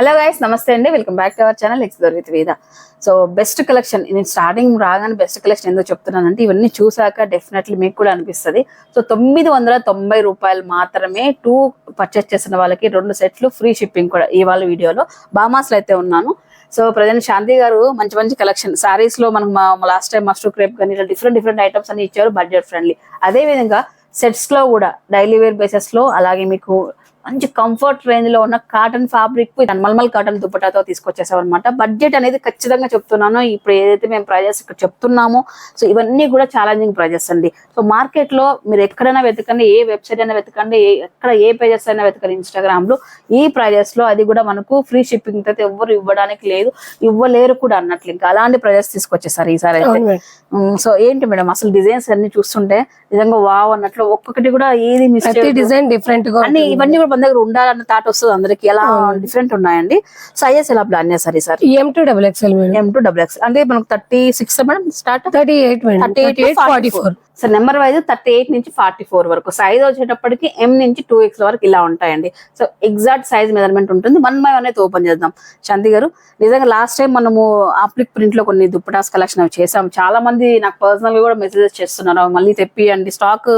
Hello guys నమస్తే అండి. Welcome back to our channel explore with Veda so best collection నేను starting రాగానే best collection ఎందుకు చెప్తున్నానంటే ఇవన్నీ చూసాక డెఫినెట్లీ మీకు కూడా అనిపిస్తుంది. సో తొమ్మిది వందల తొంభై రూపాయలు మాత్రమే టూ పర్చేస్ చేసిన వాళ్ళకి రెండు సెట్లు ఫ్రీ షిప్పింగ్ కూడా ఇవాళ వీడియోలో. బామాస్లో అయితే ఉన్నాను. సో ప్రజెంట్ శాంతి గారు మంచి మంచి కలెక్షన్ సారీస్లో మనకు లాస్ట్ టైం మస్టర్ క్రేప్ కానీ ఇట్లా డిఫరెంట్ డిఫరెంట్ ఐటమ్స్ అన్ని ఇచ్చారు బడ్జెట్ ఫ్రెండ్లీ అదే విధంగా సెట్స్లో కూడా డైలీ వేర్ బేసెస్లో అలాగే మీకు మంచి కంఫర్ట్ రేంజ్లో ఉన్న కాటన్ ఫ్యాబ్రిక్ మల్మల్ కాటన్ దుపటాతో తీసుకొచ్చేసాం అనమాట బడ్జెట్ అనేది ఖచ్చితంగా చెప్తున్నాను. ఇప్పుడు ఏదైతే మేము ప్రైజెస్ ఇక్కడ చెప్తున్నామో సో ఇవన్నీ కూడా ఛాలెంజింగ్ ప్రైజెస్ అండి. సో మార్కెట్లో మీరు ఎక్కడైనా వెతకండి ఏ వెబ్సైట్ అయినా వెతకండి ఎక్కడ ఏ పేజెస్ అయినా వెతకండి ఇన్స్టాగ్రామ్లో ఈ ప్రైజెస్లో అది కూడా మనకు ఫ్రీ షిప్పింగ్ అయితే ఎవ్వరు ఇవ్వడానికి లేదు ఇవ్వలేరు కూడా అన్నట్లు. ఇంకా అలాంటి ప్రైజెస్ తీసుకొచ్చేసారు ఈసారి అయితే. సో ఏంటి మేడం అసలు డిజైన్స్ అన్ని చూస్తుంటే నిజంగా వావ్ అన్నట్లు ఒక్కొక్కటి కూడా ఏది మిస్ డిజైన్ డిఫరెంట్గా అన్ని ఇవన్నీ కూడా మన దగ్గర ఉండాలన్న థాట్ వస్తుంది అందరికి. ఎలా డిఫరెంట్ ఉన్నాయండి. సైజెస్ ఎలా ప్లాన్ చేస్తారు sir? M to double XL M to double X అంటే మనకు thirty six madam. Start thirty eight thirty eight forty four so number wise thirty eight నుంచి ఫార్టీ ఫోర్ వరకు. సైజ్ వచ్చేటప్పటికి ఎం నుంచి two X వరకు ఇలా ఉంటాయండి. సో ఎగ్జాక్ట్ సైజ్ మెజర్మెంట్ ఉంటుంది. వన్ బై వన్ అయితే ఓపెన్ చేద్దాం. శాంతి గారు నిజంగా లాస్ట్ టైం మనము ఆప్లిక్ ప్రింట్లో కొన్ని దుప్పటాస్ కలెక్షన్ అవి చేసాం చాలా మంది నాకు పర్సనల్గా కూడా మెసేజెస్ చేస్తున్నారు. మళ్ళీ తెప్పియండి. స్టాక్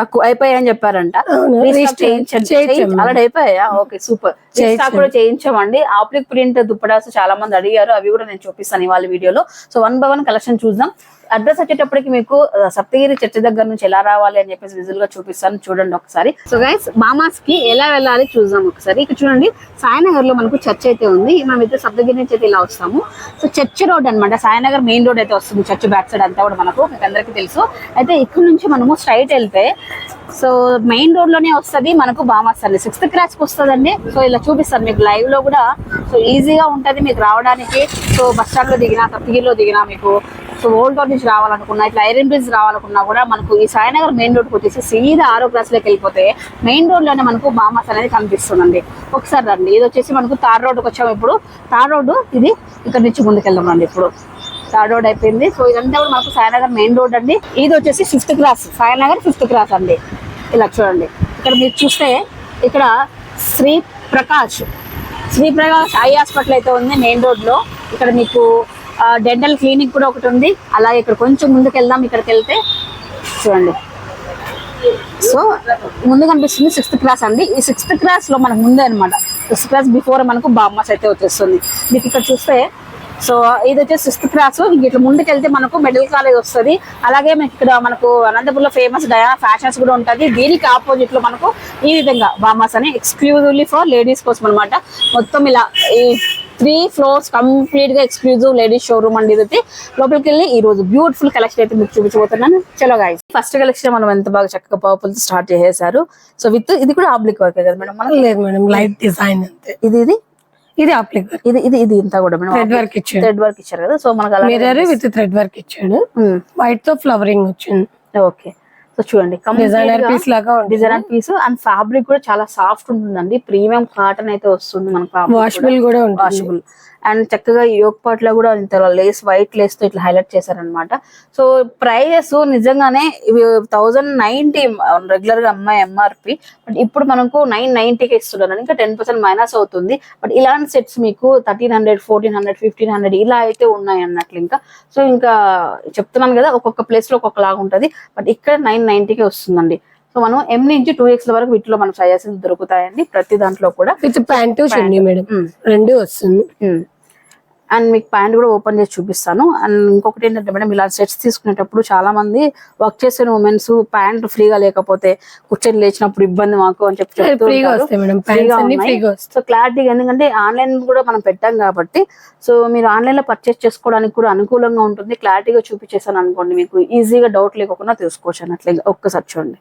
తక్కువ అయిపోయాయని చెప్పారంట. ఆల్రెడీ అయిపోయాయా? ఓకే సూపర్ స్టాక్ కూడా చేయించామండి. ఆప్లిక్ ప్రింట్ దుప్పటాస్ చాలా మంది అడిగారు. అవి కూడా నేను చూపిస్తాను ఇవాళ వీడియోలో. So one by one collection చూద్దాం. అడ్రస్ వచ్చేటప్పటికి మీకు సప్తగిరి చర్చ్ దగ్గర నుంచి ఎలా రావాలి అని చెప్పేసి విజువల్గా చూపిస్తాను. చూడండి ఒకసారి. సో గైస్ మామాస్కి ఎలా వెళ్ళాలి చూద్దాం ఒకసారి. ఇక్కడ చూడండి సాయినగర్లో మనకు చర్చ్ అయితే ఉంది. మనం అయితే సప్తగిరి నుంచి అయితే ఇలా వస్తాము. సో చర్చ్ రోడ్ అన్నమాట. సాయినగర్ మెయిన్ రోడ్ అయితే వస్తుంది. చర్చ్ బ్యాక్ సైడ్ అంతా కూడా మనకు మీకు అందరికీ తెలుసు. అయితే ఇక్కడ నుంచి మనము స్ట్రైట్ వెళ్తే సో మెయిన్ రోడ్లోనే వస్తుంది మనకు బామాస్ అండి. సిక్స్త్ క్లాస్కి వస్తుందండి. సో ఇలా చూపిస్తాను మీకు లైవ్లో కూడా. సో ఈజీగా ఉంటుంది మీకు రావడానికి. సో బస్ స్టాండ్లో దిగినా సప్తగిరిలో దిగినా మీకు సో ఓల్డ్ టౌన్ నుంచి రావాలనుకున్నా ఇట్లా ఐరన్ బ్రిడ్జ్ రావాలనుకున్నా కూడా మనకు ఈ సాయినగర్ మెయిన్ రోడ్కి వచ్చేసి సీదా ఆరో క్లాస్లోకి వెళ్ళిపోతే మెయిన్ రోడ్లోనే మనకు బామాస్ అనేది కనిపిస్తుందండి. ఒకసారి రండి. ఇది వచ్చేసి మనకు తార్ రోడ్కి వచ్చాము ఇప్పుడు. తార్ రోడ్డు ఇది ఇక్కడ నుంచి ముందుకెళ్దాం రండి ఇప్పుడు. తార్ రోడ్ అయిపోయింది. సో ఇదంతా కూడా మనకు సాయినగర్ మెయిన్ రోడ్ అండి. ఇది వచ్చేసి fifth class Sainagar fifth class అండి. ఇలా చూడండి. ఇక్కడ మీరు చూస్తే ఇక్కడ శ్రీ ప్రకాష్. శ్రీ ప్రకాష్ ఐ హాస్పిటల్ అయితే ఉంది మెయిన్ రోడ్లో ఇక్కడ మీకు డెంటల్ క్లినిక్ కూడా ఒకటి ఉంది. అలాగే ఇక్కడ కొంచెం ముందుకు వెళ్దాం ఇక్కడికి వెళ్తే చూడండి. సో ముందు కనిపిస్తుంది సిక్స్త్ క్లాస్ అండి. ఈ సిక్స్త్ క్లాస్లో మనకు ముందే అనమాట సిక్స్త్ క్లాస్ బిఫోర్ మనకు బామ్మస్ అయితే వచ్చేస్తుంది. మీకు ఇక్కడ చూస్తే సో ఇది వచ్చేసి సిక్స్త్ క్లాస్ ఇట్లా ముందుకు వెళ్తే మనకు మెడికల్ కాలేజ్ వస్తుంది. అలాగే మనకి ఇక్కడ మనకు అనంతపురంలో ఫేమస్ డయానా ఫ్యాషన్స్ కూడా ఉంటుంది. దీనికి ఆపోజిట్లో మనకు ఈ విధంగా బామాస్ అని ఎక్స్క్లూజివ్లీ ఫర్ లేడీస్ కోసం అనమాట మొత్తం ఇలా ఈ త్రీ ఫ్లోర్స్ కంప్లీట్గా ఎక్స్క్లూజివ్ లేడీస్ షోరూమ్ అండి ఇది లోపలికి వెళ్ళి ఈ రోజు బ్యూటిఫుల్ కలెక్షన్ అయితే మీకు చూపించబోతున్నాను. చలో గాయ ఫస్ట్ కలెక్షన్ మనం ఎంత బాగా చక్కగా పర్పుల్ స్టార్ట్ చేసేసారు. సో విత్ ఇది కూడా ఆబ్లిక్ వర్క్ కదా మేడం మనకి లేదు మేడం లైట్ డిజైన్ అంతే. ఇది ఇది? ఇది అప్లిక్ ఇది ఇది ఇది ఇంత కూడా మేడం థ్రెడ్ వర్క్ ఇచ్చాడు. థ్రెడ్ వర్క్ ఇచ్చారు కదా. సో మనకు అలా మిర్రర్ విత్ థ్రెడ్ వర్క్ ఇచ్చాడు. వైట్తో ఫ్లవరింగ్ వచ్చింది. ఓకే సో చూడండి డిజైనర్ పీస్ లాగా డిజైనర్ పీస్ అండ్ ఫ్యాబ్రిక్ కూడా చాలా సాఫ్ట్ ఉంటుందండి. ప్రీమియం కాటన్ అయితే వస్తుంది మనకు వాషబుల్ కూడా. వాషబుల్ అండ్ చక్కగా యోగ్ పాట్లో కూడా ఇంత లేస్ వైట్ లేస్తో ఇట్లా హైలైట్ చేశారనమాట సో ప్రైజెస్ నిజంగానే ఇవి థౌజండ్ నైన్టీ రెగ్యులర్గా అమ్మాయి ఎంఆర్పి బట్ ఇప్పుడు మనకు నైన్ నైన్టీకి ఇస్తున్నారు. ఇంకా టెన్ పర్సెంట్ మైనస్ అవుతుంది. బట్ ఇలాంటి సెట్స్ మీకు thirteen hundred fourteen hundred fifteen hundred ఇలా అయితే ఉన్నాయి అన్నట్లు ఇంకా. సో ఇంకా చెప్తున్నాను కదా ఒక్కొక్క ప్లేస్లో ఒక్కొక్కలాగా ఉంటది. బట్ ఇక్కడ నైన్ నైన్టీకి వస్తుందండి. సో మనం ఎం నుంచి టూ ఎక్స్ వరకు వీటిలో మనం సజెషన్స్ దొరుకుతాయండి ప్రతి దాంట్లో కూడా. With pant chunni madam. రెండు వస్తుంది. అండ్ మీకు ప్యాంట్ కూడా ఓపెన్ చేసి చూపిస్తాను. అండ్ ఇంకొకటి ఏంటంటే మేడం ఇలా సెట్స్ తీసుకునేటప్పుడు చాలా మంది వర్క్ చేసే ఉమెన్స్ ప్యాంట్ ఫ్రీగా లేకపోతే కూర్చొని లేచినప్పుడు ఇబ్బంది మాకు అని చెప్పి ఫ్రీగా సో క్లారిటీగా ఎందుకంటే ఆన్లైన్ కూడా మనం పెట్టాం కాబట్టి సో మీరు ఆన్లైన్లో పర్చేస్ చేసుకోవడానికి కూడా అనుకూలంగా ఉంటుంది. క్లారిటీగా చూపించేసాను అనుకోండి మీకు. ఈజీగా డౌట్ లేకుండా తెలుసుకోవచ్చు అన్నట్లే ఒక్కసారి చూడండి.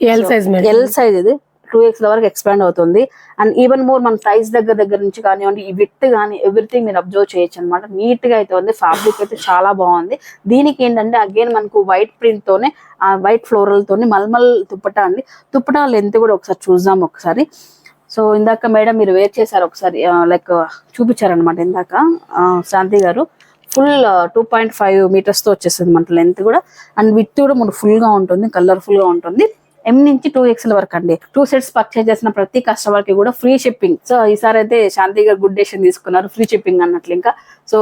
ఎల్ సైజ్ ఎల్ సైజ్ ఇది. టూ ఎక్స్ వరకు ఎక్స్పాండ్ అవుతుంది. అండ్ ఈవెన్ మోర్ మన ప్రైస్ దగ్గర దగ్గర నుంచి కానివ్వండి ఈ విత్ కానీ ఎవ్రీథింగ్ మీరు అబ్జర్వ్ చేయొచ్చు అనమాట నీట్గా అయితే ఉంది. ఫ్యాబ్రిక్ అయితే చాలా బాగుంది. దీనికి ఏంటంటే అగైన్ మనకు వైట్ ప్రింట్ తోనే ఆ వైట్ ఫ్లోరల్ తోని మల్మల్ దుప్పటా అండి. దుప్పటా లెంత్ కూడా ఒకసారి చూద్దాం ఒకసారి. సో ఇందాక మేడం మీరు వేర్ చేశారు ఒకసారి లైక్ చూపించారనమాట ఇందాక ఆ, శాంతి గారు. ఫుల్ టూ పాయింట్ ఫైవ్ మీటర్స్తో వచ్చేస్తుంది మన లెంత్ కూడా. అండ్ విత్ కూడా మనకు ఫుల్గా ఉంటుంది కలర్ఫుల్గా ఉంటుంది. ఎం నుంచి టూ ఎక్స్ఎల్ వరకు అండి. టూ సెట్స్ పర్చేజ్ చేసిన ప్రతి కస్టమర్కి కూడా ఫ్రీ షిప్పింగ్ సో ఈసారి అయితే శాంతి గుడ్ డేషన్ తీసుకున్నారు ఫ్రీ షిప్పింగ్ అన్నట్లు ఇంకా. సో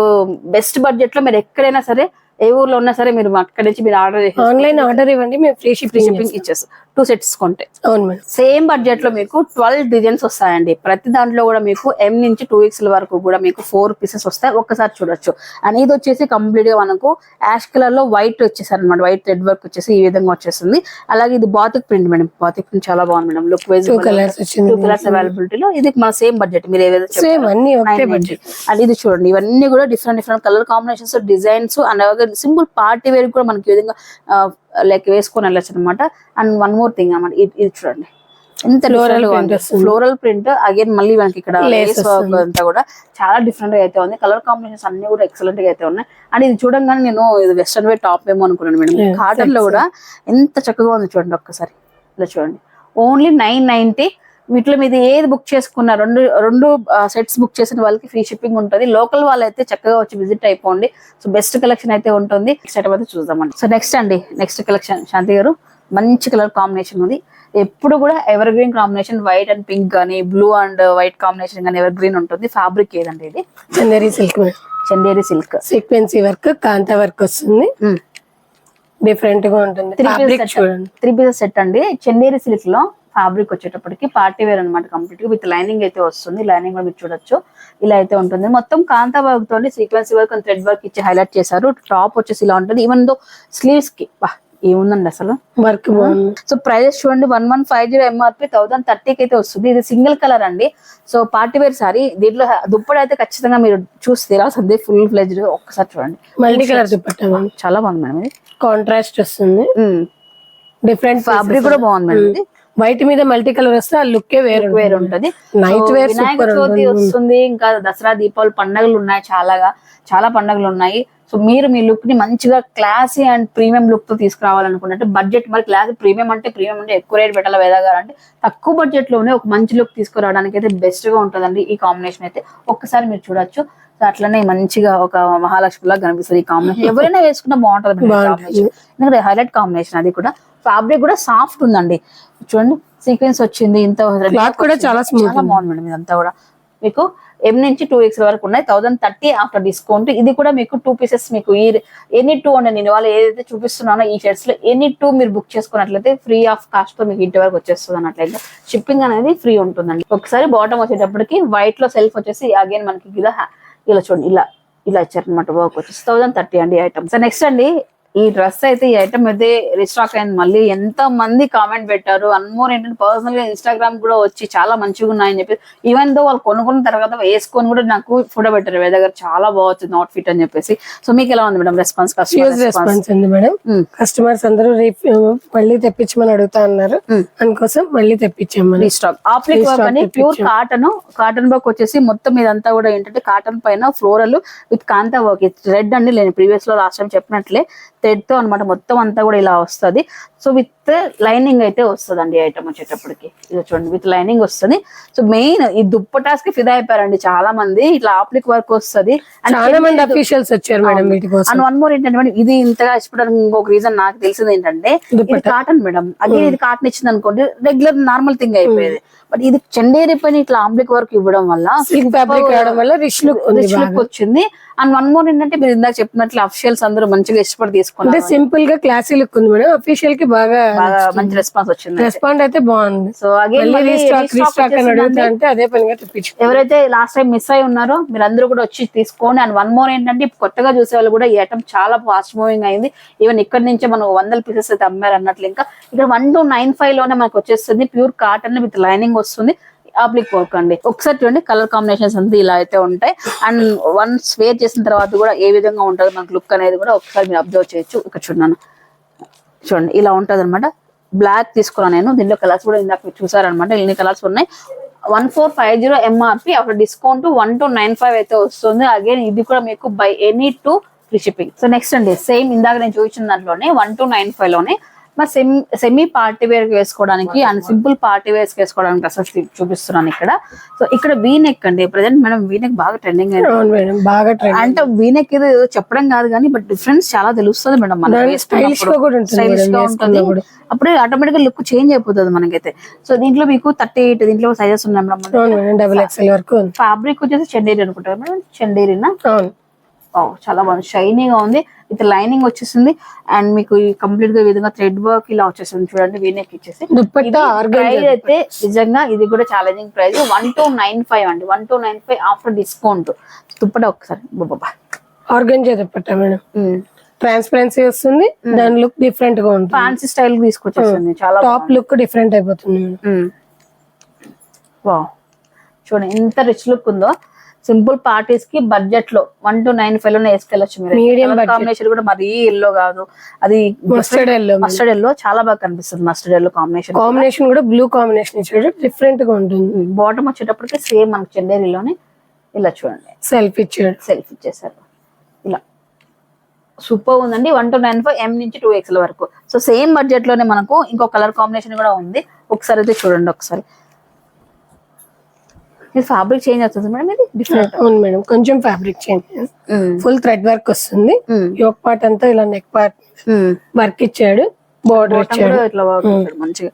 బెస్ట్ బడ్జెట్లో మీరు ఎక్కడైనా సరే ఏ ఊర్లో ఉన్నా సరే మీరు అక్కడి నుంచి మీరు ఆర్డర్ చేసి ఆన్లైన్ ఆర్డర్ ఇవ్వండి మేము ఫ్రీ షిప్పింగ్ షిప్పింగ్ ఇచ్చేస్తాం. టూ సెట్స్ కొంటే. అవును మేడం. సేమ్ బడ్జెట్లో మీకు ట్వెల్వ్ డిజైన్స్ వస్తాయండి. ప్రతి దాంట్లో కూడా మీకు ఎం నుంచి టూ ఎక్స్ వరకు కూడా మీకు ఫోర్ పీసెస్ వస్తాయి. ఒక్కసారి చూడొచ్చు. అండ్ ఇది వచ్చేసి కంప్లీట్గా మనకు యాష్ కలర్లో వైట్ వచ్చేసారు అనమాట వైట్ రెడ్ వర్క్ వచ్చేసి ఈ విధంగా వచ్చేస్తుంది. అలాగే ఇది batik print madam. Batik print చాలా బాగుంది madam. Look wise two colours అవైలబిలిటీలో ఇది మన సేమ్ బడ్జెట్ మీరు ఏదైతే సేమ్ అన్ని ఒకటే బడ్జెట్ అండ్ ఇది చూడండి. ఇవన్నీ కూడా different different colour combinations designs and అలాగే సింపుల్ పార్టీ వేర్ కూడా మనకి విధంగా లైక్ వేసుకొని వెళ్ళచ్చు అనమాట అండ్ వన్ మోర్ థింగ్ అన్నమాట ఇది చూడండి. ఎంత వస్తుంది. ఫ్లోరల్ ప్రింట్ అగైన్ మళ్ళీ మనకి ఇక్కడ Lace లేస్ వర్క్ అంతా కూడా చాలా డిఫరెంట్గా అయితే ఉంది. కలర్ కాంబినేషన్స్ అన్ని కూడా ఎక్సలెంట్గా అయితే ఉన్నాయి. అండ్ ఇది చూడంగానే నేను ఇది వెస్టర్న్ వేర్ టాప్ ఏమో అనుకున్నాను మేడం. కాటన్లో కూడా ఎంత చక్కగా ఉంది చూడండి ఒక్కసారి. ఇలా చూడండి. ఓన్లీ నైన్ నైన్టీ వీటిలో మీద ఏది బుక్ చేసుకున్న రెండు రెండు సెట్స్ బుక్ చేసిన వాళ్ళకి ఫ్రీ షిప్పింగ్ ఉంటుంది. లోకల్ వాళ్ళైతే చక్కగా వచ్చి విజిట్ అయిపోండి. సో బెస్ట్ కలెక్షన్ అయితే ఉంటుంది. నెక్స్ట్ ఐటమ్ అయితే చూద్దామండి. సో నెక్స్ట్ అండి. నెక్స్ట్ కలెక్షన్ శాంతి గారు మంచి కలర్ కాంబినేషన్ ఉంది. ఎప్పుడు కూడా evergreen combination white and pink కానీ బ్లూ అండ్ వైట్ కాంబినేషన్ కానీ ఎవర్ గ్రీన్ ఉంటుంది. ఫ్యాబ్రిక్ ఏదండి ఇది? Chanderi silk Chanderi silk sequence work kantha work వస్తుంది. డిఫరెంట్గా ఉంటుంది. త్రీ పీసెస్ సెట్ అండి. చందేరి సిల్క్లో ఫ్యాబ్రిక్ వచ్చేటప్పటికి పార్టీ వేర్ అనమాట కంప్లీట్గా. విత్ లైనింగ్ అయితే వస్తుంది. లైనింగ్ కూడా మీరు చూడొచ్చు. ఇలా అయితే ఉంటుంది. మొత్తం కాంతా వర్క్ తోటి sequence work and thread work ఇచ్చి హైలైట్ చేశారు. టాప్ వచ్చేసి ఇలా ఉంటుంది. ఈవెన్ దో స్లీవ్స్కి ఏముందండి అసలు? వర్క్ సో ప్రైజెస్ చూడండి. One one five zero MRP thousand థర్టీకి అయితే వస్తుంది. ఇది సింగిల్ కలర్ అండి. సో పార్టీ వేర్ సారీ దీంట్లో దుప్పటి అయితే ఖచ్చితంగా మీరు చూసి తీరాల్సింది ఫుల్ ఫ్లెజ్డ్ ఒక్కసారి చూడండి. Multi colour dupatta madam? చాలా బాగుంది మేడం ఇది. కాంట్రాస్ట్ వస్తుంది. డిఫరెంట్ ఫ్యాబ్రిక్ కూడా బాగుంది మేడం ఇది. వైట్ మీద మల్టీ కలర్ వస్తే ఆ లుక్ వేరు వేర్ ఉంటది నైట్ వేర్ వినాయక చవితి వస్తుంది ఇంకా దసరా దీపావళి పండుగలు ఉన్నాయి చాలాగా చాలా పండుగలు ఉన్నాయి. సో మీరు మీ లుక్ని మంచిగా క్లాసీ అండ్ ప్రీమియం లుక్తో తీసుకురావాలనుకున్నట్టు బడ్జెట్ మరి క్లాస్ ప్రీమియం అంటే ప్రీమియం అంటే ఎక్కువ రేట్ పెట్టాలి వేదగారు అంటే తక్కువ బడ్జెట్లోనే ఒక మంచి లుక్ తీసుకురావడానికి అయితే బెస్ట్గా ఉంటుందండి ఈ కాంబినేషన్ అయితే. ఒక్కసారి మీరు చూడొచ్చు. సో అట్లనే మంచిగా ఒక మహాలక్ష్మి లాగా కనిపిస్తుంది ఈ కాంబినేషన్ ఎవరైనా వేసుకున్నా బాగుంటుంది. ఎందుకంటే హైలైట్ కాంబినేషన్ అది కూడా. ఫ్యాబ్రిక్ కూడా సాఫ్ట్ ఉందండి. చూడండి సీక్వెన్స్ వచ్చింది ఇంత Cloth కూడా చాలా చాలా బాగుంది మేడం ఇదంతా కూడా. మీకు ఎం నుంచి టూ ఎక్స్ వరకు ఉన్నాయి. థౌసండ్ థర్టీ ఆఫ్టర్ డిస్కౌంట్ ఇది కూడా మీకు టూ పీసెస్ మీకు ఈ ఎనీ టూ అండి. నేను వాళ్ళు ఏదైతే చూపిస్తున్నానో ఈ షర్ట్స్లో ఎనీ టూ మీరు బుక్ చేసుకున్నట్లయితే ఫ్రీ ఆఫ్ కాస్ట్తో మీకు ఇంటి వరకు వచ్చేస్తుంది అన్నట్లయితే. షిప్పింగ్ అనేది ఫ్రీ ఉంటుందండి. ఒకసారి బాటమ్ వచ్చేటప్పటికి వైట్లో సెల్ఫ్ వచ్చేసి అగైన్ మనకి ఇలా ఇలా చూడండి ఇలా ఇలా ఇచ్చారనమాట వర్క్ వచ్చేసి థౌసండ్ థర్టీ అండి ఐటమ్స్ నెక్స్ట్ అండి ఈ డ్రెస్ అయితే ఈ ఐటమ్ అయితే రీస్టాక్ అయింది. మళ్ళీ ఎంత మంది కామెంట్ పెట్టారు. అన్మోర్ ఏంటంటే పర్సనల్గా ఇన్స్టాగ్రామ్ కూడా వచ్చి చాలా మంచిగా ఉన్నాయని చెప్పి. ఈవెన్ దో వాళ్ళు కొనుక్కున్న తర్వాత వేసుకొని కూడా నాకు ఫోటో పెట్టారు. వేద దగ్గర చాలా బాగుంది అవుట్ ఫిట్ అని చెప్పేసి. సో మీకు ఎలా ఉంది మేడం రెస్పాన్స్ రెస్పాన్స్ ఉంది మేడం. కస్టమర్స్ అందరూ రేపు మళ్ళీ తెప్పించమని అడుగుతా అన్నారు. Mm. అందుకోసం మళ్ళీ తెప్పించాం మనం రీస్టాక్ ఆప్లిక్ వర్క్ అని ప్యూర్ కాటన్ కాటన్ వర్క్ వచ్చేసి మొత్తం ఇదంతా కూడా ఏంటంటే కాటన్ పైన floral with kantha work red అండి. నేను ప్రీవియస్లో లాస్ట్ టైం చెప్పినట్లే. థ్రెడ్తో అనమాట మొత్తం అంతా కూడా ఇలా వస్తది. సో విత్ లైనింగ్ అయితే వస్తుంది అండి ఐటమ్ వచ్చేటప్పటికి. ఇది చూడండి విత్ లైనింగ్ వస్తుంది. సో మెయిన్ ఈ దుప్పటాస్కి ఫిదా అయిపోయారండి చాలా మంది ఇట్లా ఆప్లిక్ వర్క్ వస్తుంది. చాలా మంది అఫీషియల్స్ వచ్చారు మేడం అండ్ వన్ మోర్ ఏంటంటే మేడం ఇది ఇంతగా ఇష్టపడడానికి ఇంకొక రీజన్ నాకు తెలిసింది ఏంటంటే ఇది. Cotton madam. అదే ఇది కాటన్ ఇచ్చింది అనుకోండి రెగ్యులర్ నార్మల్ థింగ్ అయిపోయేది. బట్ ఇది చందేరి పైన ఇట్లా ఆంబ్లిక్ వర్క్ ఇవ్వడం వల్ల ఫ్యాబ్రిక్ వల్ల రిచ్ లుక్ ఉంది రిచ్ లుక్ వచ్చింది. అండ్ వన్ మోర్ ఏంటంటే మీరు ఇందాక చెప్పినట్లు అఫిషియల్స్ అందరూ మంచిగా ఇష్టపడి అంటే తీసుకున్నారు. సింపుల్గా క్లాసీ లుక్ ఉంది మేడం. అఫీషియల్కి బాగా మంచి రెస్పాన్స్ వచ్చింది రెస్పాండ్ అయితే బాగుంది. సో అగైన్ అదే పనిగా ఎవరైతే లాస్ట్ టైం మిస్ అయి ఉన్నారో మీరు అందరూ కూడా వచ్చి తీసుకోండి. అండ్ వన్ మోర్ ఏంటంటే కొత్తగా చూసే వాళ్ళు కూడా ఈ ఐటమ్ చాలా ఫాస్ట్ మూవింగ్ అయింది. ఈవెన్ ఇక్కడ నుంచే మనం వందల పీసెస్ అయితే అమ్మారు అన్నట్లు ఇంకా. ఇక్కడ వన్ టు నైన్ ఫైవ్లోనే మనకు వచ్చేస్తుంది. ప్యూర్ కాటన్ విత్ లైనింగ్ వస్తుంది. ఆబ్లిక్ వర్క్ అండి. ఒకసారి చూడండి కలర్ కాంబినేషన్స్ అంతా ఇలా అయితే ఉంటాయి. అండ్ వన్స్ వేర్ చేసిన తర్వాత కూడా ఏ విధంగా ఉంటుంది మనకు లుక్ అనేది కూడా ఒకసారి మీరు అబ్జర్వ్ చేయొచ్చు. ఇక్కడ చూడండి చూడండి ఇలా ఉంటది అనమాట బ్లాక్ తీసుకున్నాను నేను. దీంట్లో కలర్స్ కూడా ఇందాక మీరు చూసారనమాట ఇన్ని కలర్స్ ఉన్నాయి. One four five zero MRP అక్కడ discount one two nine five అయితే వస్తుంది. అగైన్ ఇది కూడా మీకు buy any two free shipping so next అండి సేమ్ ఇందాక నేను చూపించిన దాంట్లోనే వన్ టు నైన్ ఫైవ్లోనే మరి సెమీ సెమీ పార్టీ వేర్ వేసుకోవడానికి అండ్ సింపుల్ పార్టీ వేర్స్ వేసుకోవడానికి డ్రెస్సెస్ చూపిస్తున్నాను ఇక్కడ. సో ఇక్కడ వీ నెక్ అండి. ప్రజెంట్ మేడం వీ నెక్ బాగా ట్రెండింగ్ బాగా అంటే వీనెక్ ఏదో చెప్పడం కాదు కానీ బట్ డిఫరెన్స్ చాలా తెలుస్తుంది మేడం మనం స్టైలిష్గా ఉంటుంది అప్పుడే ఆటోమేటిక్గా లుక్ చేంజ్ అయిపోతుంది మనకైతే. సో దీంట్లో మీకు థర్టీ ఎయిట్ దీంట్లో సైజెస్ ఉన్నాయి మేడం. డబుల్ ఎక్స్ఎల్ వరకు ఫ్యాబ్రిక్ వచ్చేసి చందేరి అనుకుంటారు మేడం. ఓ చాలా బాగుంది. షైనీగా ఉంది. విత్ లైనింగ్ వచ్చేసింది. అండ్ మీకు కంప్లీట్గా విధంగా థ్రెడ్ వర్క్ ఇలా వచ్చేసింది. చూడండి వీనెక్ ఇచ్చేసి. ప్రైస్ అయితే నిజంగా ఇది కూడా challenging price one two nine five అండి. One two nine five after discount dupatta ఒకసారి. బాబా ఆర్గన్ దుప్పట్టా మేడం. ట్రాన్స్పరెన్సీ వస్తుంది. దాని లుక్ డిఫరెంట్గా ఉంటుంది. ఫ్యాన్సీ స్టైల్ తీసుకొచ్చేసింది. చాలా టాప్ లుక్ డిఫరెంట్ అయిపోతుంది వా చూడండి ఎంత రిచ్ లుక్ ఉందో. సింపుల్ పార్టీస్కి బడ్జెట్లో వన్ టు నైన్ ఫైవ్లోనే వేసుకెళ్ళచ్చు మీరు. budget. కాంబినేషన్ కూడా మరీ ఎల్లో కాదు. అది మస్టర్డ్ ఎల్లో మస్టర్డ్ ఎల్లో చాలా బాగా కనిపిస్తుంది మస్టర్డ్ ఎల్లో కాంబినేషన్ కాంబినేషన్ కూడా బ్లూ కాంబినేషన్ ఇచ్చాడు డిఫరెంట్గా ఉంటుంది. బాటమ్ వచ్చేటప్పటికి సేమ్ మనకి చందేరిలోనే ఇలా చూడండి. సెల్ఫ్ ఇచ్చాడు సెల్ఫ్ ఇచ్చేసారు. ఇలా. సూపర్ ఉందండి. One two nine five M నుంచి టూ ఎక్స్ఎల్ వరకు. సో సేమ్ బడ్జెట్లోనే మనకు ఇంకో కలర్ కాంబినేషన్ కూడా ఉంది. ఒకసారి అయితే చూడండి ఒకసారి. ఇది ఫ్యాబ్రిక్ చేంజ్ అవుతుంది. మేడం ఇది డిఫరెంట్ అవును మేడం కొంచెం fabric change full thread work వస్తుంది. యోక్ పార్ట్ అంతా ఇలా నెక్ పార్ట్ వర్క్ ఇచ్చాడు. బార్డర్ ఇచ్చాడు. ఇట్లా ఉంటుంది మంచిగా.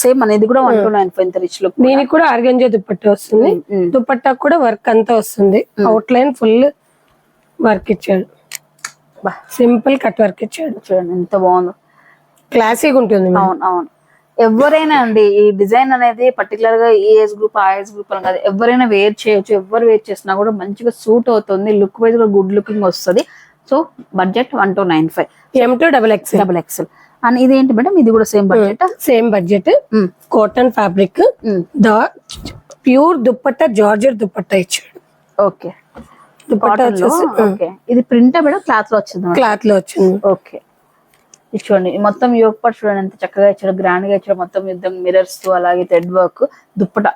సేమ్ మన ఇది కూడా వన్ టు నైన్ ఫైవ్ ఇంత రిచ్ లుక్ దీనికి కూడా ఆర్గంజా దుప్పట్టా వస్తుంది. దుప్పట్టా కూడా వర్క్ అంతా వస్తుంది. అవుట్ లైన్ ఫుల్ వర్క్ ఇచ్చాడు. సింపుల్ కట్ వర్క్ ఇచ్చాడు. చూడండి ఎంత బాగుందో. క్లాసీగా ఉంటుంది. అవును అవును. ఎవరైనా అండి ఈ డిజైన్ అనేది పర్టికులర్గా ఈ ఏజ్ గ్రూప్ ఆ ఏజ్ గ్రూప్ అని కాదు ఎవరైనా వేర్ చేయొచ్చు ఎవరు వేర్ చేసినా కూడా మంచిగా సూట్ అవుతుంది లుక్ వైజ్ కూడా గుడ్ లుకింగ్ వస్తుంది. So budget one two nine five M to double X double XL and ఇది ఏంటి మేడం ఇది కూడా same budget same budget cotton fabric pure dupatta georgette dupatta ఇచ్చాడు. ఓకే దుప్పట్టా ఓకే ఇది print madam క్లాత్లో వచ్చింది క్లాత్లో వచ్చింది. ఓకే ఇది చూడండి మొత్తం యోగ పాటు చూడండి ఎంత చక్కగా ఇచ్చాడు గ్రాండ్గా ఇచ్చాడు మొత్తం యుద్ధం మిరర్స్తో అలాగే thread work dupatta.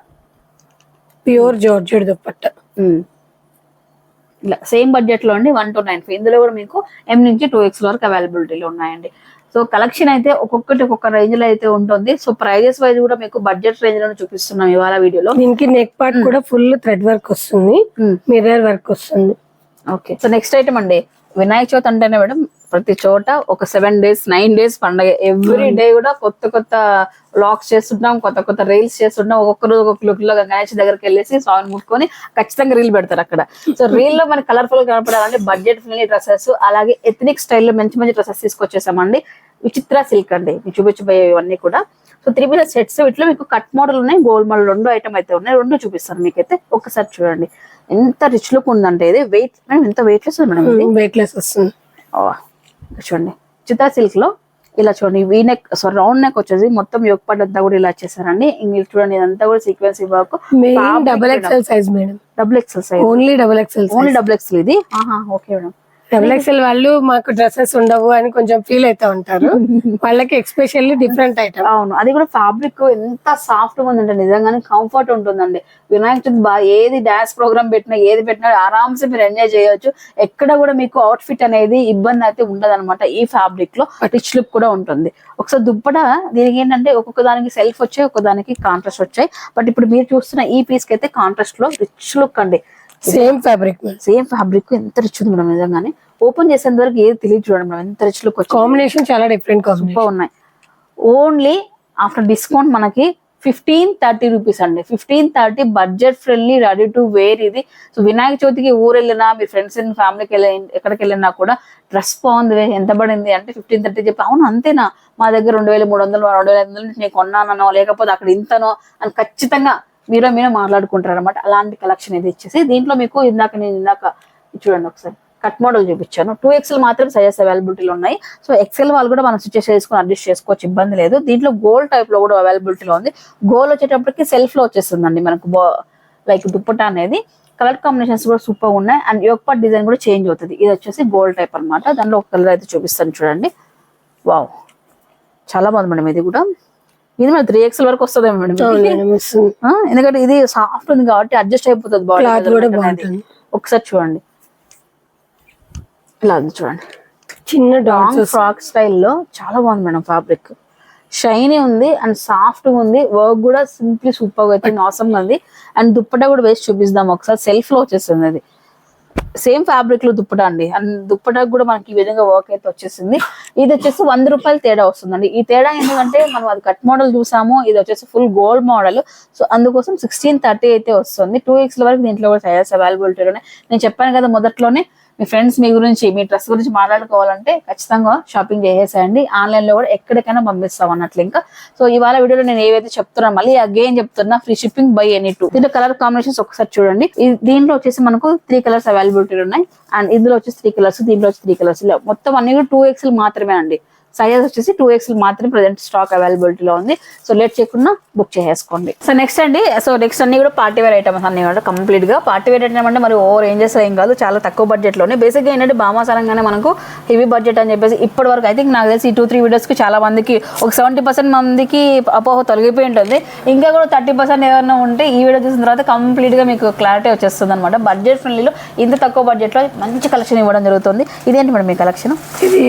Pure georgette dupatta. ఇలా సేమ్ బడ్జెట్లో అండి వన్ టు నైన్ ఫైవ్ ఇందులో కూడా మీకు ఎం నుంచి టూ ఎక్స్ వరకు అవైలబిలిటీలో ఉన్నాయండి. సో కలెక్షన్ అయితే ఒక్కొక్కటి ఒక్కొక్క రేంజ్లో అయితే ఉంటుంది. సో ప్రైజెస్ వైజ్ కూడా మీకు బడ్జెట్ రేంజ్లో చూపిస్తున్నాం ఇవాళ వీడియోలో. దీనికి నెక్ పార్ట్ కూడా ఫుల్ థ్రెడ్ వర్క్ వస్తుంది. మిర్రర్ వర్క్ వస్తుంది. ఓకే సో నెక్స్ట్ ఐటమ్ అండి. వినాయక చవితి అంటేనే మేడం ప్రతి చోట ఒక సెవెన్ డేస్ నైన్ డేస్ పండగ. ఎవ్రీ డే కూడా కొత్త కొత్త లాక్స్ చేస్తుంటాం కొత్త కొత్త రీల్స్ చేస్తుంటాం. ఒక్కొక్క రోజు ఒక్కొక్క లుక్లో గణేష్ దగ్గరికి వెళ్ళేసి స్వామిని ముట్టుకొని ఖచ్చితంగా రీల్ పెడతారు అక్కడ. సో రీల్లో మనకి కలర్ఫుల్గా కనపడాలంటే బడ్జెట్ ఫ్రెండ్లీ డ్రెస్సెస్ అలాగే ఎథనిక్ స్టైల్లో మంచి మంచి డ్రెస్సెస్ తీసుకొచ్చేసామండి. విచిత్ర సిల్క్ అండి. చూపించబోయే ఇవన్నీ కూడా. సో త్రీ పీసెస్ సెట్స్ వీటిలో మీకు కట్ మోడల్ ఉన్నాయి గోల్డ్ మోడల్ రెండు ఐటమ్ అయితే ఉన్నాయి. రెండు చూపిస్తాను మీకైతే. ఒక్కసారి చూడండి. ఎంత రిచ్ లుక్ ఉందంటే ఇది. వెయిట్ ఎంత weight less madam weight less వస్తుంది. ఓ, చూడండి. చిత్రా సిల్క్లో ఇలా చూడండి. V neck sorry round neck వచ్చేసి మొత్తం యొక్కపాటు అంతా కూడా ఇలా వచ్చేసారండి. ఇంక చూడండి ఇదంతా కూడా sequence work main double XL size madam double XL size only double XL only double XL ఇది. ఓకే మేడం డబుల్ ఎక్స్ఎల్ వాళ్ళు మాకు డ్రెస్సెస్ ఉండవు అని కొంచెం ఫీల్ అవుతా ఉంటారు. వాళ్ళకి ఎక్స్పెషల్లీ డిఫరెంట్ ఐటమ్. అవును. అది కూడా ఫ్యాబ్రిక్ ఎంత సాఫ్ట్గా ఉందంటే నిజంగానే కంఫర్ట్ ఉంటుందండి. వినాయక చవితి బాగా ఏది డాన్స్ ప్రోగ్రామ్ పెట్టినా ఏది పెట్టినా ఆరామ్సే మీరు ఎంజాయ్ చేయొచ్చు. ఎక్కడ కూడా మీకు అవుట్ ఫిట్ అనేది ఇబ్బంది అయితే ఉండదు ఈ ఫ్యాబ్రిక్లో. రిచ్ లుక్ కూడా ఉంటుంది. ఒకసారి దుప్పట దీనికి ఏంటంటే ఒక్కొక్క దానికి సెల్ఫ్ వచ్చాయి ఒక్కొక్క దానికి కాంట్రాస్ట్ వచ్చాయి. బట్ ఇప్పుడు మీరు చూస్తున్న ఈ పీస్కి అయితే కాంట్రాస్ట్లో రిచ్ లుక్ అండి. సేమ్ ఫ్యాబ్రిక్ సేమ్ ఫ్యాబ్రిక్ ఎంత రిచ్ ఉంది మేడం నిజంగానే. ఓపెన్ చేసేంత వరకు ఏది తెలియదు చూడండి మేడం ఎంత రిచ్ లుక్ వచ్చింది కాంబినేషన్ చాలా డిఫరెంట్ సూపర్ ఉన్నాయి. ఓన్లీ ఆఫ్టర్ డిస్కౌంట్ మనకి ఫిఫ్టీన్ థర్టీ రూపీస్ అండి. Fifteen thirty budget friendly ready to wear ఇది. సో వినాయక చవితికి ఊరు వెళ్ళినా మీ ఫ్రెండ్స్ అండ్ ఫ్యామిలీకి వెళ్ళి ఎక్కడికి వెళ్ళినా కూడా డ్రెస్ బాగుంది ఎంత పడింది అంటే ఫిఫ్టీన్ థర్టీ చెప్పి అవును అంతేనా? మా దగ్గర రెండు వేల మూడు వందలు రెండు వేల ఐదు వందలు నేను కొన్నానో లేకపోతే అక్కడ ఇంతనో అని ఖచ్చితంగా మీరు మీరే మాట్లాడుకుంటారు అనమాట అలాంటి కలెక్షన్ ఇది ఇచ్చేసి దీంట్లో మీకు ఇందాక నేను ఇందాక చూడండి ఒకసారి కట్ మోడల్ చూపించాను. టూ ఎక్స్ఎల్ మాత్రం సైజెస్ అవైలబిలిటీలో ఉన్నాయి. సో ఎక్స్ఎల్ వాళ్ళు కూడా మనం స్టిచెస్ చేసుకొని అడ్జస్ట్ చేసుకోవచ్చు ఇబ్బంది లేదు. దీంట్లో గోల్డ్ టైప్లో కూడా అవైలబిలిటీలో ఉంది. గోల్డ్ వచ్చేటప్పటికి సెల్ఫ్లో వచ్చేస్తుందండి మనకు లైక్ దుప్పటా అనేది. కలర్ కాంబినేషన్స్ కూడా సూపర్ ఉన్నాయి. అండ్ యొక్క డిజైన్ కూడా చేంజ్ అవుతుంది. ఇది వచ్చేసి గోల్డ్ టైప్ అన్నమాట. దాంట్లో ఒక కలర్ అయితే చూపిస్తాను చూడండి. వావ్ చాలా బాగుంది మేడం ఇది కూడా. ఇది మరి త్రీ ఎక్స్ఎల్ వరకు వస్తుందేమో మేడం వస్తుంది. ఎందుకంటే ఇది సాఫ్ట్ ఉంది కాబట్టి అడ్జస్ట్ అయిపోతుంది బాడీ ఒకసారి చూడండి. ఇలా చూడండి. చిన్న లాంగ్ ఫ్రాక్ స్టైల్లో చాలా బాగుంది మేడం ఫ్యాబ్రిక్ షైనీ ఉంది అండ్ సాఫ్ట్ ఉంది. వర్క్ కూడా సింప్లీ సూపర్ అయితే ఆసమ్గా ఉంది. అండ్ దుప్పట కూడా వేసి చూపిస్తాం ఒకసారి సెల్ఫ్లో వచ్చేస్తుంది అది. సేమ్ ఫ్యాబ్రిక్లో దుప్పట అండి. అండ్ దుప్పటకు కూడా మనకి ఈ విధంగా వర్క్ అయితే వచ్చేసింది. ఇది వచ్చేసి వంద రూపాయలు తేడా వస్తుందండి. ఈ తేడా ఎందుకంటే మనం అది కట్ మోడల్ చూసాము. ఇది వచ్చేసి ఫుల్ గోల్డ్ మోడల్ సో అందుకోసం సిక్స్టీన్ థర్టీ అయితే వస్తుంది. టూ వీక్స్ వరకు దీంట్లో కూడా సైజెస్ అవైలబిలిటీ ఉన్నాయి నేను చెప్పాను కదా మొదట్లోనే మీ ఫ్రెండ్స్ మీ గురించి మీ డ్రెస్ గురించి మాట్లాడుకోవాలంటే ఖచ్చితంగా షాపింగ్ చేసేసేయండి. ఆన్లైన్లో కూడా ఎక్కడికైనా పంపిస్తాం అన్నట్లు ఇంకా. సో ఇవాళ వీడియోలో నేను ఏవైతే చెప్తున్నాను మళ్ళీ అగైన్ చెప్తున్నా free shipping buy any two దీంట్లో కలర్ కాంబినేషన్స్ ఒకసారి చూడండి. దీంట్లో వచ్చేసి మనకు త్రీ కలర్స్ అవైలబిలిటీ ఉన్నాయి. అండ్ ఇందులో వచ్చేసి త్రీ కలర్స్ దీంట్లో వచ్చి త్రీ కలర్స్ మొత్తం అన్ని కూడా టూ ఎక్స్ఎల్ మాత్రమే అండి సైజెస్ వచ్చేసి టూ ఎక్స్ మాత్రమే ప్రజెంట్ స్టాక్ అవైలబిలిటీలో ఉంది. సో లేట్ చేయకుండా బుక్ చేసేసుకోండి. సో నెక్స్ట్ అండి సో నెక్స్ట్ అన్ని కూడా పార్టీ వేర్ ఐటమ్స్ అన్ని కూడా కంప్లీట్గా. పార్టీ వేర్ ఐటమ్ అంటే మరి ఓవర్ రేంజెస్ ఏం కాదు చాలా తక్కువ బడ్జెట్లోనే. బేసిక్గా ఏంటంటే బామాసరంగానే మనకు హెవీ బడ్జెట్ అని చెప్పేసి ఇప్పటి వరకు ఐ థింక్ నాకు తెలిసి ఈ టూ త్రీ వీడియోస్కి చాలా మందికి ఒక సెవెంటీ పర్సెంట్ మందికి అపోహ తొలగిపోయి ఉంటుంది. ఇంకా కూడా థర్టీ పర్సెంట్ ఏమైనా ఉంటే ఈ వీడియో చూసిన తర్వాత కంప్లీట్గా మీకు క్లారిటీ వచ్చేస్తుంది అనమాట బడ్జెట్ ఫ్రెండ్లీలో ఇంత తక్కువ బడ్జెట్లో మంచి కలెక్షన్ ఇవ్వడం జరుగుతుంది. ఇదేంటి మేడం మీ కలెక్షన్ ఇది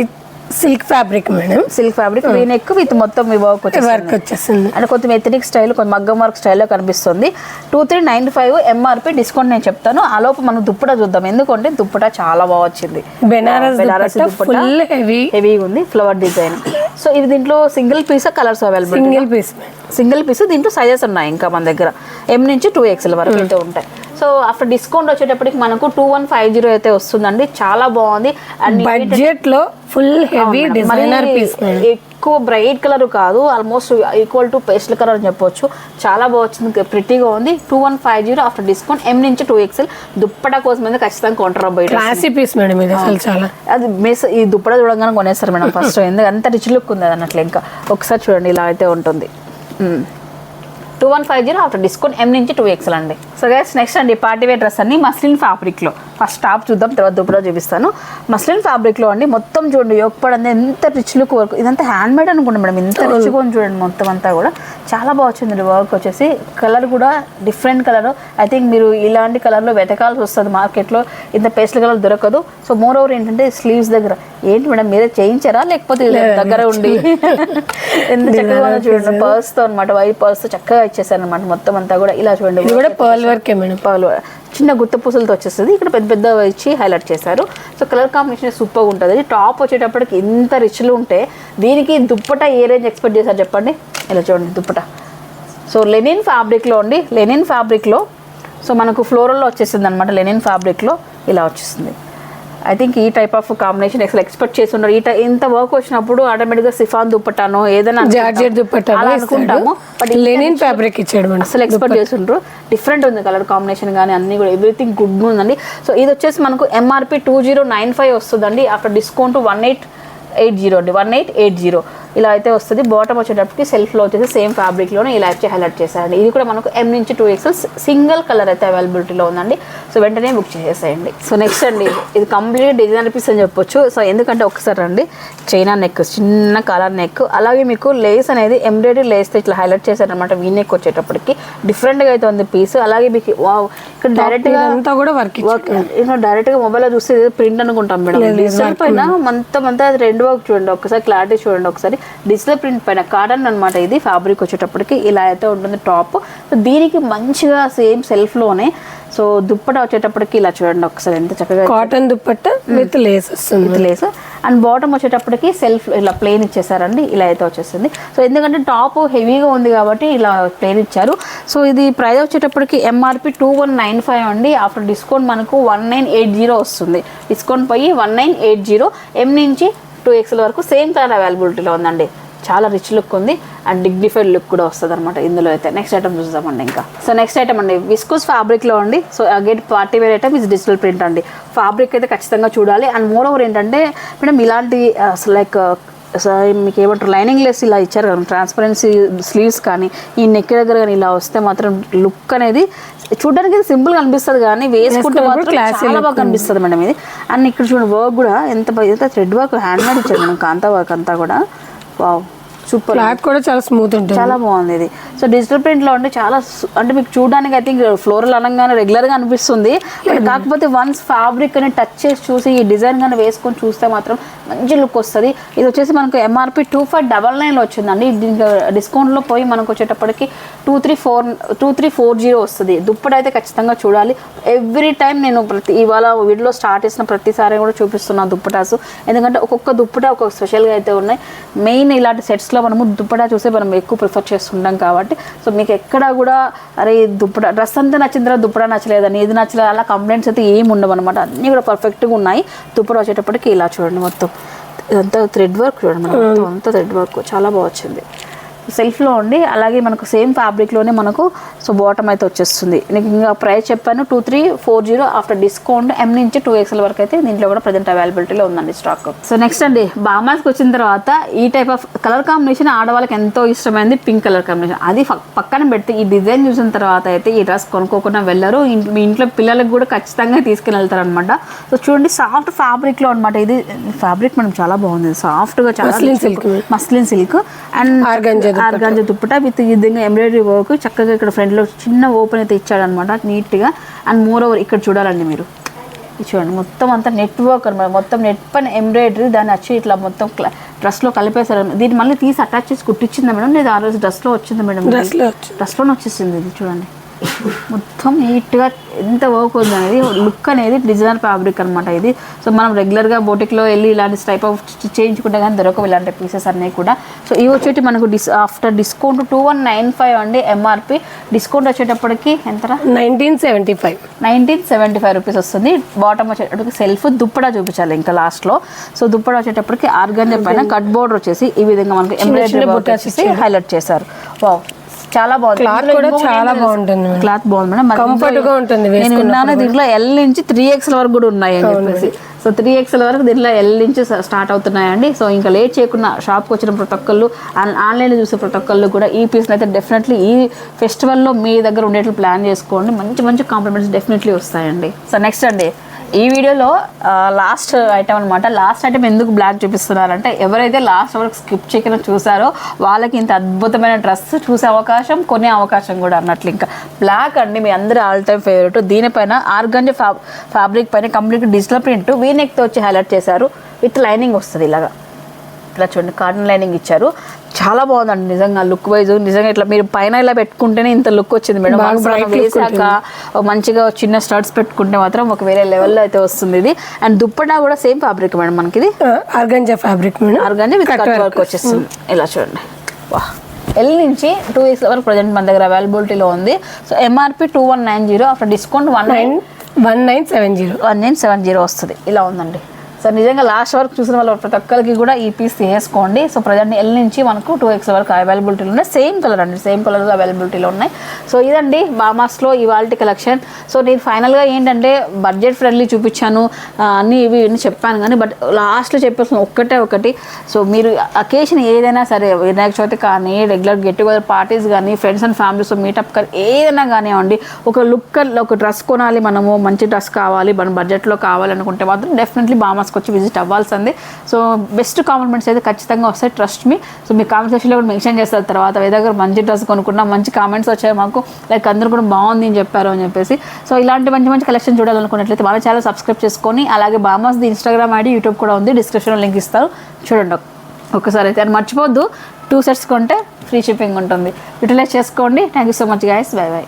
silk fabric madam silk fabric V neck with మొత్తం వర్క్ వర్క్ వచ్చేసింది అంటే కొంచెం ఎథనిక్ స్టైల్ కొంచెం మగ్గం వర్క్ స్టైల్లో కనిపిస్తుంది. Two three nine five MRP discount నేను చెప్తాను. ఆ లోపు మనం దుప్పట చూద్దాం. ఎందుకంటే దుప్పట చాలా బాగా వచ్చింది. బెనారస్ బెనారసి ఫుల్ హెవీ హెవీగా ఉంది ఫ్లవర్ డిజైన్ సో ఇది దీంట్లో single piece colours available single piece single piece దీంట్లో సైజెస్ ఉన్నాయి ఇంకా మన దగ్గర. ఎం నుంచి టూ ఎక్స్ఎల్ వరకు అయితే ఉంటాయి. సో ఆఫ్టర్ డిస్కౌంట్ వచ్చేటప్పటికి మనకు టూ వన్ ఫైవ్ జీరో అయితే వస్తుందండి. చాలా బాగుంది. అండ్ బడ్జెట్లో ఫుల్ హెవీ డిజైనర్ పీస్ ఎక్కువ బ్రైట్ కలర్ కాదు. Almost equal to pastel colour అని చెప్పొచ్చు. చాలా బాగా వచ్చింది. ప్రిటీగా ఉంది. Two one five zero after discount M నుంచి టూ ఎక్స్ఎల్ దుప్పటా కోసం అయితే ఖచ్చితంగా కొంటారు బయట క్లాసీ పీస్ మేడం ఇది అసలు చాలా. అది మిస్ ఈ దుప్పట చూడంగానే కొనేస్తారు మేడం ఫస్ట్ ఎందుకు అంత రిచ్ లుక్ ఉంది అన్నట్లు ఇంకా. ఒకసారి చూడండి ఇలా అయితే ఉంటుంది. Two one five zero after discount M నుంచి టూ ఎక్స్ఎల్ అండి. సో గైస్ నెక్స్ట్ అండి పార్టీ వేర్ డ్రెస్ అన్ని మస్లిన్ ఫ్యాబ్రిక్లో. ఫస్ట్ టాప్ చూద్దాం తర్వాత దుప్పటా చూపిస్తాను. మస్లిన్ ఫ్యాబ్రిక్లో అండి మొత్తం చూడండి యోగపడింది ఎంత రిచ్ లుక్ వర్క్ ఇదంతా హ్యాండ్ మేడ్ అనుకోండి మేడం ఇంత రిచ్గా ఉంది చూడండి మొత్తం అంతా కూడా. చాలా బాగా వచ్చింది వర్క్ వచ్చేసి. కలర్ కూడా డిఫరెంట్ కలర్ ఐ థింక్ మీరు ఇలాంటి కలర్లో వెతకాల్సి వస్తుంది మార్కెట్లో ఇంత పేస్టల్ కలర్ దొరకదు. సో మోర్ ఓవర్ ఏంటంటే స్లీవ్స్ దగ్గర ఏంటి మేడం మీరే చేయించారా? లేకపోతే దగ్గర ఉండి? ఎంత చక్కగా చూడండి పర్స్తో అనమాట వైట్ పర్స్తో చక్కగా ఇచ్చేసారు అనమాట మొత్తం అంతా కూడా ఇలా చూడండి. కూడా పర్ల్ వర్కే మేడం. పర్లు చిన్న గుత్త పూసలతో వచ్చేస్తుంది. ఇక్కడ పెద్ద పెద్ద ఇచ్చి హైలైట్ చేశారు. సో కలర్ కాంబినేషన్ సూపర్ ఉంటుంది. టాప్ వచ్చేటప్పటికి ఇంత రిచ్లు ఉంటే దీనికి దుప్పట ఏ రేంజ్ ఎక్స్పెక్ట్ చేశారు చెప్పండి? ఇలా చూడండి దుప్పట. సో లెనిన్ ఫ్యాబ్రిక్లో అండి. లెనిన్ ఫ్యాబ్రిక్లో సో మనకు ఫ్లోరల్లో వచ్చేసింది అనమాట లెనిన్ ఫ్యాబ్రిక్లో ఇలా వచ్చేసింది. ఐ థింక్ ఈ టైప్ ఆఫ్ కాంబినేషన్ అసలు ఎక్స్పెక్ట్ చేసి ఉన్నారు ఈ ఇంత వర్క్ వచ్చినప్పుడు ఆటోమేటిక్గా సిఫాన్ దుప్పటానో ఏదైనా. జార్జెట్ దుపట్టా అలా అనుకుంటాము. బట్ లెనిన్ ఫ్యాబ్రిక్ ఇచ్చాడు అసలు ఎక్స్పెక్ట్ చేస్తుండ్రు. డిఫరెంట్ ఉంది కలర్ కాంబినేషన్ కానీ అన్ని కూడా. ఎవ్రీథింగ్ గుడ్ ఉందండి. సో ఇది వచ్చేసి మనకు MRP two zero nine five వస్తుందండి. After discount one eight eight zero అండి. వన్ ఎయిట్ ఎయిట్ జీరో ఇలా అయితే వస్తుంది. బాటమ్ వచ్చేటప్పటికి సెల్ఫ్లో వచ్చేసి సేమ్ ఫ్యాబ్రిక్లోనే ఇలా వచ్చి హైలైట్ చేశారండి. ఇది కూడా మనకు ఎం నుంచి టూ ఎక్స్ఎల్ సింగిల్ కలర్ అయితే అవైలబిలిటీలో ఉందండి. సో వెంటనే బుక్ చేసేసేయండి సో నెక్స్ట్ అండి ఇది కంప్లీట్ డిజైనర్ పీస్ అని చెప్పొచ్చు. సో ఎందుకంటే ఒకసారి అండి చైనా నెక్ చిన్న కలర్ నెక్ అలాగే మీకు లేస్ అనేది ఎంబ్రాయిడరీ లేస్తో ఇట్లా హైలైట్ చేశారనమాట వీ నెక్ వచ్చేటప్పటికి. డిఫరెంట్గా అయితే ఉంది పీస్ అలాగే మీకు ఇక్కడ డైరెక్ట్గా అంతా కూడా వర్క్ వర్క్ నేను డైరెక్ట్గా మొబైల్లో చూస్తే ప్రింట్ అనుకుంటాం మేడం. పైన మొత్తం అంతా అది రెండు వర్క్ చూడండి. ఒకసారి క్లారిటీ చూడండి ఒకసారి. డిజిటల్ ప్రింట్ పైన కాటన్ అన్నమాట ఇది ఫ్యాబ్రిక్ వచ్చేటప్పటికి ఇలా అయితే ఉంటుంది టాప్ సో దీనికి మంచిగా సేమ్ సెల్ఫ్లోనే. సో దుప్పట వచ్చేటప్పటికి ఇలా చూడండి ఒకసారి ఎంత చక్కగా కాటన్ దుపట్టా విత్ లేస్ వస్తుంది లేస్ అండ్ బాటమ్ వచ్చేటప్పటికి సెల్ఫ్ ఇలా ప్లేన్ ఇచ్చేసారండి ఇలా అయితే వచ్చేసింది. సో ఎందుకంటే టాప్ హెవీగా ఉంది కాబట్టి ఇలా ప్లేన్ ఇచ్చారు. సో ఇది ప్రైస్ వచ్చేటప్పటికి MRP two one nine five అండి. ఆఫ్టర్ డిస్కౌంట్ మనకు వన్ నైన్ ఎయిట్ జీరో వస్తుంది. డిస్కౌంట్ పోయి one nine eight zero M నుంచి టూ ఎక్స్ఎల్ వరకు సేమ్ కలర్ అవైలబిలిటీలో ఉందండి. చాలా రిచ్ లుక్ ఉంది అండ్ డిగ్నిఫైడ్ లుక్ కూడా వస్తుంది అనమాట ఇందులో అయితే. నెక్స్ట్ ఐటమ్ చూద్దామండి ఇంకా. సో నెక్స్ట్ ఐటమ్ అండి విస్కోస్ ఫ్యాబ్రిక్లో అండి. So again party wear item ఇది డిజిటల్ ప్రింట్ అండి. ఫ్యాబ్రిక్ అయితే ఖచ్చితంగా చూడాలి. అండ్ మోర్ ఓవర్ ఏంటంటే మేడం ఇలాంటి uh, లైక్ uh, మీకు ఏమంటారు లైనింగ్ లెస్ ఇలా ఇచ్చారు కదా ట్రాన్స్పరెన్సీ స్లీవ్స్ కానీ ఈ నెక్ దగ్గర కానీ ఇలా వస్తే మాత్రం లుక్ అనేది చూడడానికి సింపుల్గా అనిపిస్తుంది కానీ వేసుకుంటే మాత్రం చాలా బాగా కనిపిస్తుంది మేడం ఇది. అండ్ ఇక్కడ చూడండి వర్క్ కూడా ఎంత ఎంత థ్రెడ్ వర్క్ హ్యాండ్ మేడ్ ఇచ్చారు మేడం కాంతా వర్క్ అంతా కూడా. వావ్ సూపర్ క్లాత్ కూడా చాలా స్మూత్ ఉంటుంది. చాలా బాగుంది ఇది. సో డిజిటల్ ప్రింట్లో అంటే చాలా అంటే మీకు చూడడానికి ఐ థింక్ ఫ్లోరల్ అనగానే రెగ్యులర్గా అనిపిస్తుంది. బట్ కాకపోతే వన్స్ ఫ్యాబ్రిక్ అని టచ్ చేసి చూసి ఈ డిజైన్ గానే వేసుకొని చూస్తే మాత్రం మంచి లుక్ వస్తుంది. ఇది వచ్చేసి మనకు ఎంఆర్పి టూ ఫైవ్ డబల్ నైన్లో వచ్చిందండి. దీనికి డిస్కౌంట్లో పోయి మనకు వచ్చేటప్పటికి two three four two three four zero వస్తుంది. దుప్పటి అయితే ఖచ్చితంగా చూడాలి. ఎవ్రీ టైం నేను ప్రతి ఇవాళ వీడియోలో స్టార్ట్ చేసిన ప్రతిసారి కూడా చూపిస్తున్నాను దుప్పటాసు. ఎందుకంటే ఒక్కొక్క దుప్పట ఒక్కొక్క స్పెషల్గా అయితే ఉన్నాయి. మెయిన్ ఇలాంటి సెట్స్లో మనము దుప్పటా చూసి మనం ఎక్కువ ప్రిఫర్ చేస్తుంటాం కాబట్టి. సో మీకు ఎక్కడ కూడా అరే ఈ దుప్పట డ్రెస్ అంతా నచ్చింది తర్వాత దుప్పట నచ్చలేదని ఇది నచ్చలేదు అలా కంప్లైంట్స్ అయితే ఏమి ఉండవు అనమాట అన్నీ కూడా పర్ఫెక్ట్గా ఉన్నాయి. దుప్పట వచ్చేటప్పటికి ఇలా చూడండి మొత్తం. ఇదంతా థ్రెడ్ వర్క్ చూడండి మనం. మొత్తం అంతా థ్రెడ్ వర్క్ చాలా బాగా వచ్చింది. సెల్ఫ్లో ఉండి అలాగే మనకు సేమ్ ఫ్యాబ్రిక్లోనే మనకు సో బాటమ్ అయితే వచ్చేస్తుంది. నీకు ఇంకా ప్రైస్ చెప్పాను two three four zero after discount M నుంచి టూ ఎక్స్ఎల్ వరకు అయితే దీంట్లో కూడా ప్రజెంట్ అవైలబిలిటీలో ఉందండి స్టాక్. సో నెక్స్ట్ అండి బామాస్కి వచ్చిన తర్వాత ఈ టైప్ ఆఫ్ కలర్ కాంబినేషన్ ఆడవాళ్ళకి ఎంతో ఇష్టమైంది పింక్ కలర్ కాంబినేషన్. అది పక్కన పెడితే ఈ డిజైన్ చూసిన తర్వాత అయితే ఈ డ్రెస్ కొనుక్కోకుండా వెళ్ళరు. మీ ఇంట్లో పిల్లలకు కూడా ఖచ్చితంగా తీసుకుని వెళ్తారు అనమాట సో చూడండి సాఫ్ట్ ఫ్యాబ్రిక్లో అనమాట ఇది ఫ్యాబ్రిక్ మనం చాలా బాగుంది. సాఫ్ట్గా చాలా silk. Muslin silk and organza dupatta. With విధంగా ఎంబ్రాయిడరీ వర్క్. చక్కగా ఇక్కడ ఫ్రంట్లో చిన్న ఓపెన్ అయితే ఇచ్చాడనమాట నీట్గా. అండ్ మోర్ ఓవర్ ఇక్కడ చూడాలండి మీరు. చూడండి. మొత్తం అంతా నెట్ వర్క్ అనమాట మొత్తం నెట్ పైన ఎంబ్రాయిడరీ దాన్ని వచ్చి ఇట్లా మొత్తం డ్రెస్లో కలిపేశారు దీన్ని మళ్ళీ తీసి అటాచ్ చేసి కుట్టించిందా మేడం? లేదా ఆ రోజు డ్రెస్లో వచ్చిందా మేడం డ్రెస్లో వచ్చి డ్రెస్లోనే వచ్చేసింది ఇది చూడండి. మొత్తం నీట్గా ఎంత వర్క్ ఉంది అనేది లుక్ అనేది డిజైనర్ ఫ్యాబ్రిక్ అనమాట ఇది. సో మనం రెగ్యులర్గా బోటిక్లో వెళ్ళి ఇలాంటి టైప్ ఆఫ్ చేయించుకుంటే కానీ దొరకవు ఇలాంటి పీసెస్ అన్నీ కూడా. సో ఇవి వచ్చేటి మనకు డిస్ after discount two one nine five అండి ఎంఆర్పి డిస్కౌంట్ వచ్చేటప్పటికి ఎంతరా? Nineteen seventy five nineteen seventy five rupees వస్తుంది. బాటమ్ వచ్చేటప్పటికి సెల్ఫ్ దుప్పడా చూపించాలి ఇంకా లాస్ట్లో సో దుప్పడా వచ్చేటప్పటికి ఆర్గంజా పైన కట్ బోర్డర్ వచ్చేసి ఈ విధంగా మనకి ఎంబ్రాయిడరీ వచ్చేసి హైలైట్ చేశారు. వావ్ చాలా బాగుంది. ఇందులో కూడా చాలా బాగుంటుంది. క్లాత్ బాగుంది మేడం. గా ఉంటుంది నేను విన్నాను దీంట్లో ఎల్ నుంచి త్రీ ఎక్స్ఎల్ వరకు కూడా ఉన్నాయి అని చెప్పేసి. సో త్రీ ఎక్స్ఎల్ వరకు దీంట్లో ఎల్ నుంచి స్టార్ట్ అవుతున్నాయండి. సో ఇంకా లేట్ చేయకుండా షాప్కి వచ్చిన ప్రతి ఒక్కళ్ళు ఆన్- ఆన్లైన్లో చూసే ప్రతి ఒక్కళ్ళు కూడా ఈ పీస్ని అయితే డెఫినెట్లీ ఈ ఫెస్టివల్లో మీ దగ్గర ఉండేట్లు ప్లాన్ చేసుకోండి. మంచి మంచి కాంప్లిమెంట్స్ డెఫినెట్లీ వస్తాయండి. సో నెక్స్ట్ అండి. ఈ వీడియోలో లాస్ట్ ఐటమ్ అనమాట లాస్ట్ ఐటమ్ ఎందుకు బ్లాక్ చూపిస్తున్నారంటే ఎవరైతే లాస్ట్ వరకు స్కిప్ చేయకుండా చూసారో వాళ్ళకి ఇంత అద్భుతమైన డ్రెస్ చూసే అవకాశం కొనే అవకాశం కూడా అన్నట్లు ఇంకా. బ్లాక్ అండి మీ అందరి ఆల్ టైమ్ ఫేవరెట్ దీనిపైన ఆర్గంజ ఫ్యాబ్రిక్ పైన కంప్లీట్ డిజిటల్ ప్రింట్ వీనెక్తో వచ్చి హైలైట్ చేశారు. విత్ లైనింగ్ వస్తుంది ఇలాగా. ఇట్లా చూడండి కాటన్ లైనింగ్ ఇచ్చారు. చాలా బాగుందండి నిజంగా లుక్ వైజ్ నిజంగా ఇట్లా మీరు పైన ఇలా పెట్టుకుంటేనే ఇంత లుక్ వచ్చింది మేడం. వేసాక మంచిగా చిన్న స్టర్ట్స్ పెట్టుకుంటే మాత్రం ఒక వేరే లెవెల్లో అయితే వస్తుంది ఇది. అండ్ దుప్పటా కూడా సేమ్ ఫ్యాబ్రిక్ మేడం మనకి ఇది. Organza fabric madam. ఆర్గానే with cut. Work వచ్చేస్తుంది. ఇలా చూడండి. వా. ఎల్ నుంచి టూ వీక్స్ వరకు ప్రజెంట్ మన దగ్గర అవైలబిలిటీలో ఉంది. So MRP two one nine zero after discount one nine one nine seven zero one nine seven zero వస్తుంది. ఇలా ఉందండి. సో నిజంగా లాస్ట్ వరకు చూసిన వాళ్ళు ప్రతి ఒక్కరికి కూడా ఈ పీస్ తీసేసుకోండి. సో ప్రజెంట్ ఎల్ నుంచి మనకు టూ ఎక్స్ వరకు అవైలబిలిటీలో ఉన్నాయి సేమ్ కలర్ అండి. సేమ్ కలర్ అవైలబిలిటీలో ఉన్నాయి. సో ఇదండి బామాస్లో ఇవాల్టి కలెక్షన్ సో నేను ఫైనల్గా ఏంటంటే బడ్జెట్ ఫ్రెండ్లీ చూపించాను. అన్నీ ఇవి ఇవన్నీ చెప్పాను కానీ బట్ లాస్ట్లో చెప్పేసిన ఒక్కటే ఒకటి. సో మీరు అకేషన్ ఏదైనా సరే వినాయక చవితి కానీ రెగ్యులర్ గెట్ టుగెదర్ పార్టీస్ కానీ ఫ్రెండ్స్ అండ్ ఫ్యామిలీస్ మీటప్ కానీ ఏదైనా కానివ్వండి ఒక లుక్ ఒక డ్రెస్ కొనాలి మనము మంచి డ్రెస్ కావాలి మన బడ్జెట్లో కావాలనుకుంటే మాత్రం డెఫినెట్లీ బామాస్కి తీసుకొచ్చి విజిట్ అవ్వాల్సిందే. సో బెస్ట్ కాంప్లిమెంట్స్ అయితే ఖచ్చితంగా వస్తాయి ట్రస్ట్ మీ సో మీ కామెంట్ సెక్షన్లో కూడా మెన్షన్ చేస్తారు. తర్వాత ఏ దగ్గర మంచి డ్రెస్ కొనుక్కున్నా మంచి కామెంట్స్ వచ్చాయి మాకు. లైక్ అందరూ కూడా బాగుంది అని చెప్పారు అని చెప్పేసి. సో ఇలాంటి మంచి మంచి కలెక్షన్ చూడాలనుకున్నట్లయితే మన ఛానల్ సబ్స్క్రైబ్ చేసుకొని అలాగే బామాస్ది ఇన్స్టాగ్రామ్ ఐడి యూట్యూబ్ కూడా ఉంది. డిస్క్రిప్షన్లో లింక్ ఇస్తారు. చూడండి. ఒకసారి అయితే అని మర్చిపోద్దు టూ సెట్స్ కొంటే ఫ్రీ షిప్పింగ్ ఉంటుంది. యూటిలైజ్ చేసుకోండి. Thank you so much guys bye bye